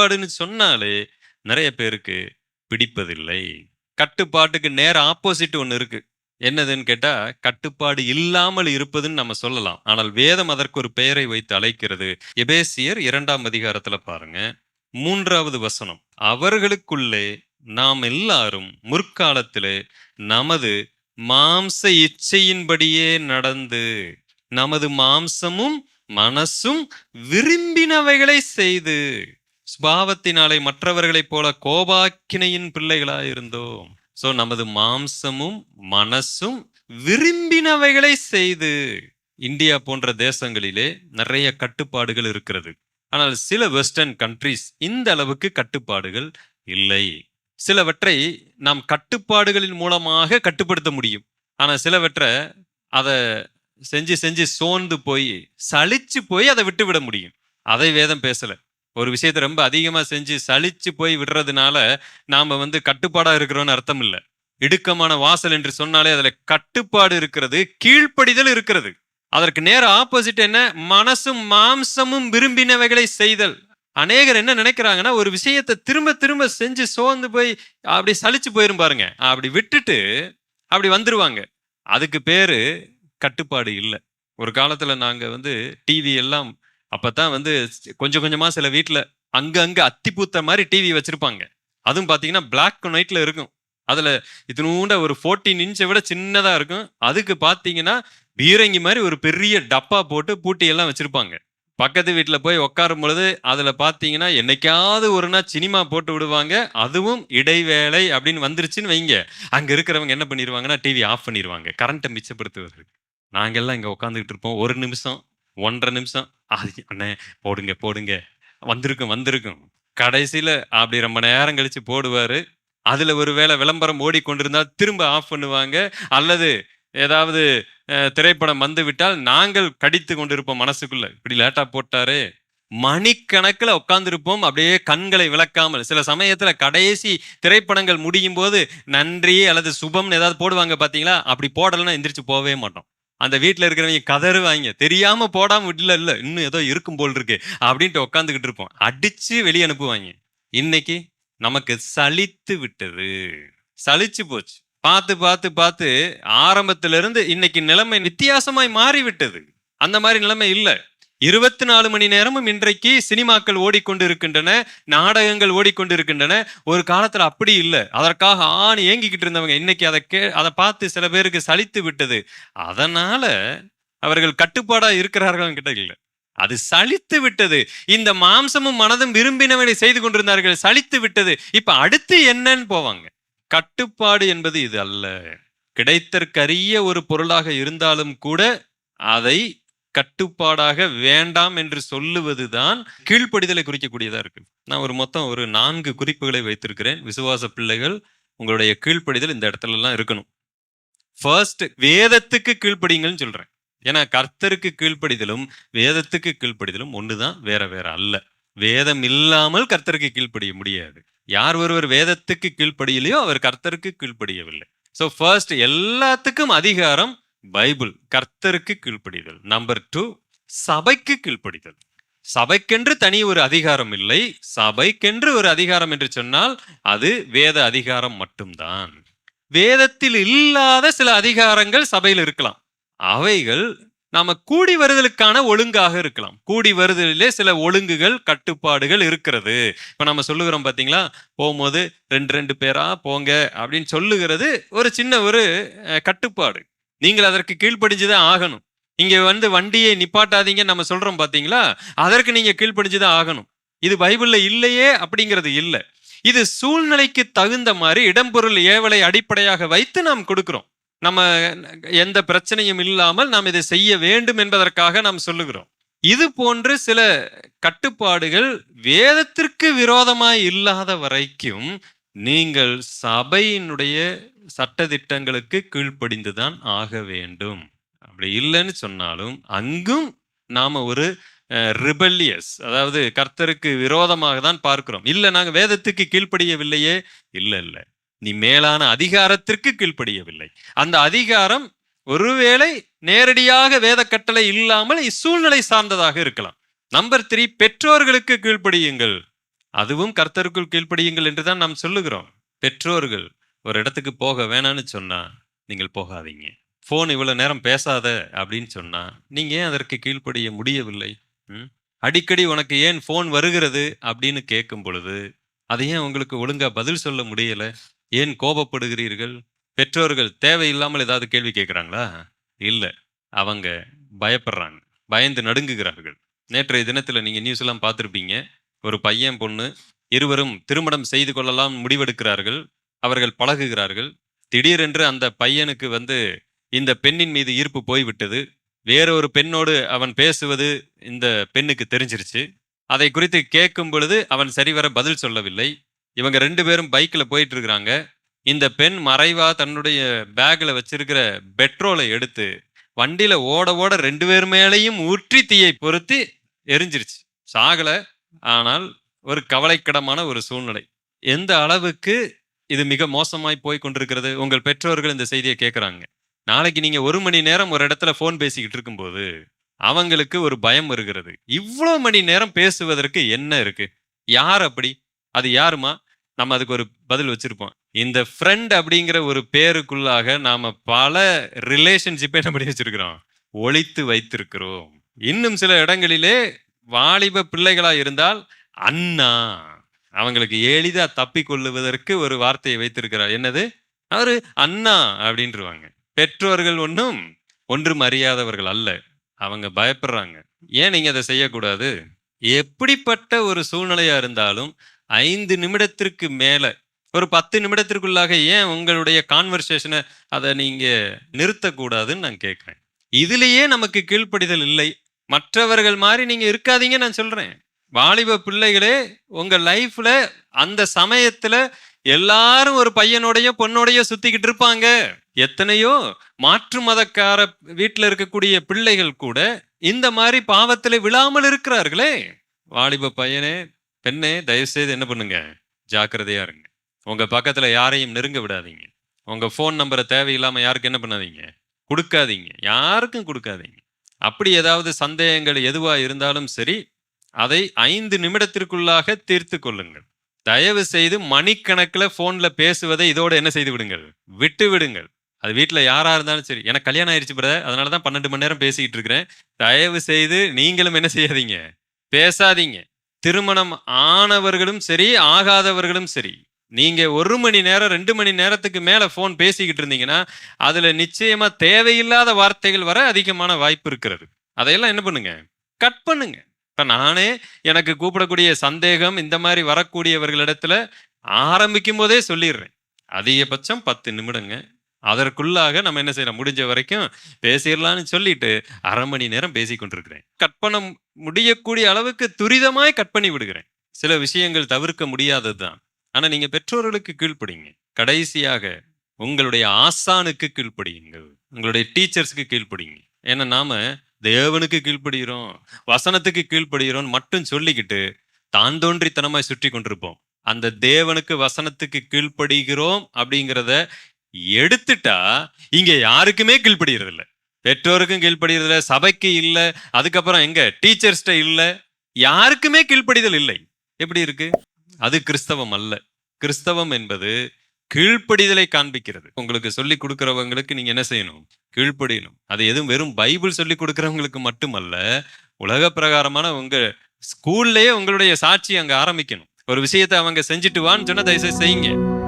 கட்டுப்பாடுன்னு சொன்னாலே நிறைய பேருக்கு பிடிப்பதில்லை. கட்டுப்பாட்டுக்கு நேர ஆப்போசிட் ஒன்று இருக்கு. என்னதுன்னு கேட்டா கட்டுப்பாடு இல்லாமல் இருப்பதுன்னு நம்ம சொல்லலாம். ஆனால் வேதம் அதற்கு ஒரு பெயரை வைத்து அழைக்கிறது. எபேசியர் இரண்டாம் அதிகாரத்துல பாருங்க. மூன்றாவது வசனம். அவர்களுக்குள்ளே நாம் எல்லாரும் முற்காலத்திலே நமது மாம்ச இச்சையின்படியே நடந்து நமது மாம்சமும் மனசும் விரும்பினவைகளை செய்து சுபாவத்தினாலே மற்றவர்களைப் போல கோபாக்கினையின் பிள்ளைகளாய் இருந்தோம் ஸோ நமது மாம்சமும் மனசும் விரும்பினவைகளை செய்து இந்தியா போன்ற தேசங்களிலே நிறைய கட்டுப்பாடுகள் இருக்கிறது. ஆனால் சில வெஸ்டர்ன் கண்ட்ரிஸ் இந்த அளவுக்கு கட்டுப்பாடுகள் இல்லை. சிலவற்றை நாம் கட்டுப்பாடுகளின் மூலமாக கட்டுப்படுத்த முடியும். ஆனால் சிலவற்றை அதை செஞ்சு செஞ்சு சோர்ந்து போய் சளிச்சு போய் அதை விட்டுவிட முடியும். அதை வேதம் பேசல. ஒரு விஷயத்தை ரொம்ப அதிகமாக செஞ்சு சளிச்சு போய் விடுறதுனால நாம் வந்து கட்டுப்பாடாக இருக்கிறோன்னு அர்த்தம் இல்லை. இடுக்கமான வாசல் என்று சொன்னாலே அதில் கட்டுப்பாடு இருக்கிறது கீழ்ப்படிதல் இருக்கிறது. அதற்கு நேர ஆப்போசிட் என்ன? மனசும் மாம்சமும் விரும்பினவைகளை செய்தல். அநேகர் என்ன நினைக்கிறாங்கன்னா ஒரு விஷயத்தை திரும்ப திரும்ப செஞ்சு சோர்ந்து போய் அப்படி சளிச்சு போயிரும் பாருங்க. அப்படி விட்டுட்டு அப்படி வந்துருவாங்க. அதுக்கு பேரு கட்டுப்பாடு இல்லை. ஒரு காலத்துல நாங்க வந்து டிவி எல்லாம் அப்பதான் வந்து கொஞ்சம் கொஞ்சமா சில வீட்டுல அங்கங்க அத்திப்பூத்த மாதிரி டிவி வச்சிருப்பாங்க. அதுவும் பாத்தீங்கன்னா பிளாக் அண்ட் ஒயிட்ல இருக்கும். அதுல இதனூண்ட ஒரு ஃபோர்டீன் இன்ச்சை விட சின்னதா இருக்கும். அதுக்கு பாத்தீங்கன்னா பீரங்கி மாதிரி ஒரு பெரிய டப்பா போட்டு பூட்டி எல்லாம் வச்சிருப்பாங்க. பக்கத்து வீட்டில் போய் உட்காரும் பொழுது அதில் பார்த்தீங்கன்னா என்னைக்காவது ஒரு நாள் சினிமா போட்டு விடுவாங்க. அதுவும் இடைவேளை அப்படின்னு வந்துருச்சுன்னு வைங்க. அங்கே இருக்கிறவங்க என்ன பண்ணிடுவாங்கன்னா டிவி ஆஃப் பண்ணிடுவாங்க கரண்ட்டை மிச்சப்படுத்துவதற்கு. நாங்கெல்லாம் இங்கே உட்காந்துக்கிட்டு இருப்போம். ஒரு நிமிஷம். ஒன்றரை நிமிஷம். அது அண்ணே போடுங்க போடுங்க. வந்திருக்கும் வந்திருக்கும். கடைசியில் அப்படி ரொம்ப நேரம் கழித்து போடுவார். அதில் ஒரு வேளை விளம்பரம் ஓடிக்கொண்டிருந்தால் திரும்ப ஆஃப் பண்ணுவாங்க. அல்லது ஏதாவது திரைப்படம் வந்து விட்டால் நாங்கள் கடித்து கொண்டிருப்போம் மனசுக்குள்ளே. இப்படி லேட்டாக போட்டாரு. மணிக்கணக்கில் உட்காந்துருப்போம் அப்படியே கண்களை விளக்காமல். சில சமயத்தில் கடைசி திரைப்படங்கள் முடியும் போது நன்றி அல்லது சுபம்னு ஏதாவது போடுவாங்க பார்த்தீங்களா அப்படி போடலைன்னா எந்திரிச்சு போகவே மாட்டோம். அந்த வீட்டில் இருக்கிறவங்க கதறுவாங்க. தெரியாம போடாம விடல இல்லை இன்னும் ஏதோ இருக்கும் போல் இருக்கு அப்படின்ட்டு உட்காந்துக்கிட்டு இருப்போம். அடிச்சு வெளியே அனுப்புவாங்க. இன்னைக்கு நமக்கு சலித்து விட்டது. சலிச்சு போச்சு. பார்த்து பார்த்து பார்த்து ஆரம்பத்திலிருந்து இன்னைக்கு நிலைமை வித்தியாசமாய் மாறி விட்டது அந்த மாதிரி நிலைமை இல்லை. இருபத்தி நாலு மணி நேரமும் இன்றைக்கு சினிமாக்கள் ஓடிக்கொண்டு இருக்கின்றன நாடகங்கள் ஓடிக்கொண்டு இருக்கின்றன ஒரு காலத்தில் அப்படி இல்லை. அதற்காக ஆண் ஏங்கிக்கிட்டு இருந்தவங்க இன்னைக்கு அதை கே அதை பார்த்து சில பேருக்கு சலித்து விட்டது. அதனால அவர்கள் கட்டுப்பாடாக இருக்கிறார்கள் கிட்ட இல்லை. அது சலித்து விட்டது. இந்த மாம்சமும் மனதும் விரும்பினவனை செய்து கொண்டிருந்தார்கள் சலித்து விட்டது. இப்ப அடுத்து என்னன்னு போவாங்க. கட்டுப்பாடு என்பது இது அல்ல. கிடைத்தற்கரிய ஒரு பொருளாக இருந்தாலும் கூட அதை கட்டுப்பாடாக வேண்டாம் என்று சொல்லுவதுதான் கீழ்ப்படிதலை குறிக்கக்கூடியதா இருக்கு. நான் ஒரு மொத்தம் ஒரு நான்கு குறிப்புகளை வைத்திருக்கிறேன். விசுவாச பிள்ளைகள் உங்களுடைய கீழ்ப்படிதல் இந்த இடத்துல எல்லாம் இருக்கணும். ஃபர்ஸ்ட் வேதத்துக்கு கீழ்ப்படிங்கள்னு சொல்றேன். ஏன்னா கர்த்தருக்கு கீழ்ப்படிதலும் வேதத்துக்கு கீழ்ப்படிதலும் ஒண்ணுதான் வேற வேற அல்ல. வேதம் இல்லாமல் கர்த்தருக்கு கீழ்ப்படிய முடியாது. யார் ஒருவர் வேதத்துக்கு கீழ்ப்படியலையோ அவர் கர்த்தருக்கு கீழ்ப்படியவில்லை. ஸோ ஃபர்ஸ்ட் எல்லாத்துக்கும் அதிகாரம் பைபிள் கர்த்தருக்கு கீழ்ப்படிதல். நம்பர் டூ சபைக்கு கீழ்ப்படிதல். சபைக்கென்று தனி ஒரு அதிகாரம் இல்லை. சபைக்கென்று ஒரு அதிகாரம் என்று சொன்னால் அது வேத அதிகாரம் மட்டும்தான். வேதத்தில் இல்லாத சில அதிகாரங்கள் சபையில் இருக்கலாம். அவைகள் நாம கூடி வருதலுக்கான ஒழுங்காக இருக்கலாம். கூடி வருதலிலே சில ஒழுங்குகள் கட்டுப்பாடுகள் இருக்கிறது. இப்போ நம்ம சொல்லுகிறோம் பார்த்தீங்களா போகும்போது ரெண்டு ரெண்டு பேரா போங்க அப்படின்னு சொல்லுகிறது ஒரு சின்ன ஒரு கட்டுப்பாடு. நீங்கள் அதற்கு கீழ்ப்படிஞ்சுதான் ஆகணும். இங்க வந்து வண்டியை நிப்பாட்டாதீங்க நம்ம சொல்றோம் பாத்தீங்களா? அதற்கு நீங்க கீழ்ப்படிஞ்சுதான் ஆகணும். இது பைபிள்ல இல்லையே அப்படிங்கிறது இல்லை. இது சூழ்நிலைக்கு தகுந்த மாதிரி இடம்பொருள் ஏவலை அடிப்படையாக வைத்து நாம் கொடுக்கிறோம். நம்ம எந்த பிரச்சனையும் இல்லாமல் நாம் இதை செய்ய வேண்டும் என்பதற்காக நாம் சொல்லுகிறோம். இது போன்று சில கட்டுப்பாடுகள் வேதத்திற்கு விரோதமாய் இல்லாத வரைக்கும் நீங்கள் சபையினுடைய சட்ட திட்டங்களுக்கு கீழ்ப்படிந்துதான் ஆக வேண்டும். அப்படி இல்லைன்னு சொன்னாலும் அங்கும் நாம ஒரு ரிபல்லியஸ் அதாவது கர்த்தருக்கு விரோதமாக தான் பார்க்கிறோம். இல்லை நாங்கள் வேதத்துக்கு கீழ்ப்படியவில்லையே. இல்லை இல்லை. நீ மேலான அதிகாரத்திற்கு கீழ்ப்படியவில்லை. அந்த அதிகாரம் ஒருவேளை நேரடியாக வேத கட்டளை இல்லாமல் சூழ்நிலை சார்ந்ததாக இருக்கலாம். நம்பர் த்ரீ பெற்றோர்களுக்கு கீழ்ப்படியுங்கள். அதுவும் கர்த்தருக்குள் கீழ்ப்படியுங்கள் என்று தான் நாம் சொல்லுகிறோம். பெற்றோர்கள் ஒரு இடத்துக்கு போக வேணான்னு சொன்னா நீங்கள் போகாதீங்க. ஃபோன் இவ்வளோ நேரம் பேசாத அப்படின்னு சொன்னா நீங்கள் ஏன் அதற்கு கீழ்ப்படிய முடியவில்லை? ம்? அடிக்கடி உனக்கு ஏன் ஃபோன் வருகிறது அப்படின்னு கேட்கும் பொழுது அதை ஏன் உங்களுக்கு ஒழுங்காக பதில் சொல்ல முடியல? ஏன் கோபப்படுகிறீர்கள்? பெற்றோர்கள் தேவையில்லாமல் ஏதாவது கேள்வி கேட்குறாங்களா? இல்லை. அவங்க பயப்படுறாங்க. பயந்து நடுங்குகிறார்கள். நேற்றைய தினத்தில் நீங்கள் நியூஸ் எல்லாம் பார்த்துருப்பீங்க. ஒரு பையன் பொண்ணு இருவரும் திருமணம் செய்து கொள்ளலாம் முடிவெடுக்கிறார்கள். அவர்கள் பழகுகிறார்கள். திடீரென்று அந்த பையனுக்கு வந்து இந்த பெண்ணின் மீது ஈர்ப்பு போய்விட்டது வேறொரு பெண்ணோடு அவன் பேசுவது இந்த பெண்ணுக்கு தெரிஞ்சிருச்சு. அதை குறித்து கேட்கும் பொழுது அவன் சரிவர பதில் சொல்லவில்லை. இவங்க ரெண்டு பேரும் பைக்கில் போயிட்டு இருக்கிறாங்க இந்த பெண் மறைவா தன்னுடைய பேக்கில் வச்சிருக்கிற பெட்ரோலை எடுத்து வண்டியில ஓட ஓட ரெண்டு பேர் மேலேயும் ஊற்றி தீயை பொருத்தி எரிஞ்சிருச்சு. சாகலை. ஆனால் ஒரு கவலைக்கிடமான ஒரு சூழ்நிலை. எந்த அளவுக்கு இது மிக மோசமாய் போய் கொண்டிருக்கிறது. உங்கள் பெற்றோர்கள் இந்த செய்தியை கேட்குறாங்க நாளைக்கு நீங்கள் ஒரு மணி நேரம் ஒரு இடத்துல ஃபோன் பேசிக்கிட்டு இருக்கும்போது அவங்களுக்கு ஒரு பயம் வருகிறது. இவ்வளோ மணி நேரம் பேசுவதற்கு என்ன இருக்கு? யார் அப்படி? அது யாருமா? நம்ம அதுக்கு ஒரு பதில் வச்சிருப்போம். இந்த ஃப்ரெண்ட் அப்படிங்கிற ஒரு பேருக்குள்ளாக நாம பல ரிலேஷன்ஷிப்பை என்ன பண்ணி வச்சிருக்கிறோம். ஒழித்து வைத்திருக்கிறோம். இன்னும் சில இடங்களிலே வாலிப பிள்ளைகளா இருந்தால் அண்ணா அவங்களுக்கு எளிதா தப்பி கொள்ளுவதற்கு ஒரு வார்த்தையை வைத்திருக்கிறார். என்னது? அவரு அண்ணா அப்படின்றவாங்க. பெற்றோர்கள் ஒன்றும் ஒன்றும் அறியாதவர்கள் அல்ல. அவங்க பயப்படுறாங்க. ஏன் நீங்க அதை செய்யக்கூடாது? எப்படிப்பட்ட ஒரு சூழ்நிலையா இருந்தாலும் ஐந்து நிமிடத்திற்கு மேல ஒரு பத்து நிமிடத்திற்குள்ளாக ஏன் உங்களுடைய கான்வர்சேஷனை அதை நீங்க நிறுத்தக்கூடாதுன்னு நான் கேட்குறேன். இதுலேயே நமக்கு கீழ்ப்படிதல் இல்லை. மற்றவர்கள் மாதிரி நீங்க இருக்காதீங்க நான் சொல்றேன். வாலிப பிள்ளைகளே உங்க லைஃப்ல அந்த சமயத்துல எல்லாரும் ஒரு பையனோடைய பொண்ணோடைய சுத்திக்கிட்டு இருப்பாங்க. எத்தனையோ மாற்று மதக்கார வீட்டில் இருக்கக்கூடிய பிள்ளைகள் கூட இந்த மாதிரி பாவத்தில் விழாமல் இருக்கிறார்களே. வாலிப பையனே பெண்ணே தயவு செய்து என்ன பண்ணுங்க? ஜாக்கிரதையா இருங்க. உங்க பக்கத்துல யாரையும் நெருங்க விடாதீங்க. உங்க ஃபோன் நம்பரை தேவையில்லாம யாருக்கு என்ன பண்ணாதீங்க? கொடுக்காதீங்க. யாருக்கும் கொடுக்காதீங்க. அப்படி ஏதாவது சந்தேகங்கள் எதுவா இருந்தாலும் சரி அதை ஐந்து நிமிடத்திற்குள்ளாக தீர்த்து கொள்ளுங்கள். தயவு செய்து மணிக்கணக்கில் ஃபோனில் பேசுவதை இதோட என்ன செய்து விடுங்கள்? விட்டு விடுங்கள். அது வீட்டில் யாராக இருந்தாலும் சரி. எனக்கு கல்யாணம் ஆயிடுச்சு பிரதர் அதனால தான் பன்னெண்டு மணி நேரம் பேசிக்கிட்டு இருக்கிறேன். தயவு செய்து நீங்களும் என்ன செய்யாதீங்க? பேசாதீங்க. திருமணம் ஆனவர்களும் சரி ஆகாதவர்களும் சரி. நீங்க ஒரு மணி நேரம் ரெண்டு மணி நேரத்துக்கு மேல ஃபோன் பேசிக்கிட்டு இருந்தீங்கன்னா அதுல நிச்சயமா தேவையில்லாத வார்த்தைகள் வர அதிகமான வாய்ப்பு இருக்கிறது. அதையெல்லாம் என்ன பண்ணுங்க? கட் பண்ணுங்க. நானே எனக்கு கூப்பிடக்கூடிய சந்தேகம் இந்த மாதிரி வரக்கூடியவர்களிடத்துல ஆரம்பிக்கும் போதே சொல்லிடுறேன். அதிகபட்சம் பத்து நிமிடங்க. அதற்குள்ளாக நம்ம என்ன செய்யலாம்? முடிஞ்ச வரைக்கும் பேசிடலாம்னு சொல்லிட்டு அரை மணி நேரம் பேசி கொண்டிருக்கிறேன். கட் பண்ண முடியக்கூடிய அளவுக்கு துரிதமாய் கட் பண்ணி விடுகிறேன். சில விஷயங்கள் தவிர்க்க முடியாதது தான் ஆனா நீங்கள் பெற்றோர்களுக்கு கீழ்ப்படிங்க. கடைசியாக உங்களுடைய ஆசானுக்கு கீழ்ப்படியுங்கள். உங்களுடைய டீச்சர்ஸ்க்கு கீழ்ப்படிங்க ஏன்னா நாம தேவனுக்கு கீழ்ப்படுகிறோம் வசனத்துக்கு கீழ்ப்படுகிறோம் மட்டும் சொல்லிக்கிட்டு தான் தோன்றித்தனமாய் சுற்றி கொண்டிருப்போம். அந்த தேவனுக்கு வசனத்துக்கு கீழ்ப்படுகிறோம் அப்படிங்கிறத எடுத்துட்டா இங்க யாருக்குமே கீழ்ப்படுகிறது இல்லை பெற்றோருக்கும் கீழ்ப்படுகிறது இல்லை சபைக்கு இல்லை அதுக்கப்புறம் எங்க? டீச்சர்ஸ்ட இல்ல. யாருக்குமே கீழ்ப்படிதல் இல்லை. எப்படி இருக்கு? அது கிறிஸ்தவம் அல்ல. கிறிஸ்தவம் என்பது கீழ்ப்படிதலை காண்பிக்கிறது. உங்களுக்கு சொல்லி கொடுக்கிறவங்களுக்கு நீங்க என்ன செய்யணும்? கீழ்ப்படியணும். அது எதுவும் வெறும் பைபிள் சொல்லி கொடுக்கிறவங்களுக்கு மட்டுமல்ல உலக பிரகாரமான உங்க ஸ்கூல்லயே உங்களுடைய சாட்சி அங்க ஆரம்பிக்கணும். ஒரு விஷயத்தை அவங்க செஞ்சுட்டு வான்னு சொன்னா தயவுசெய்து செய்யுங்க.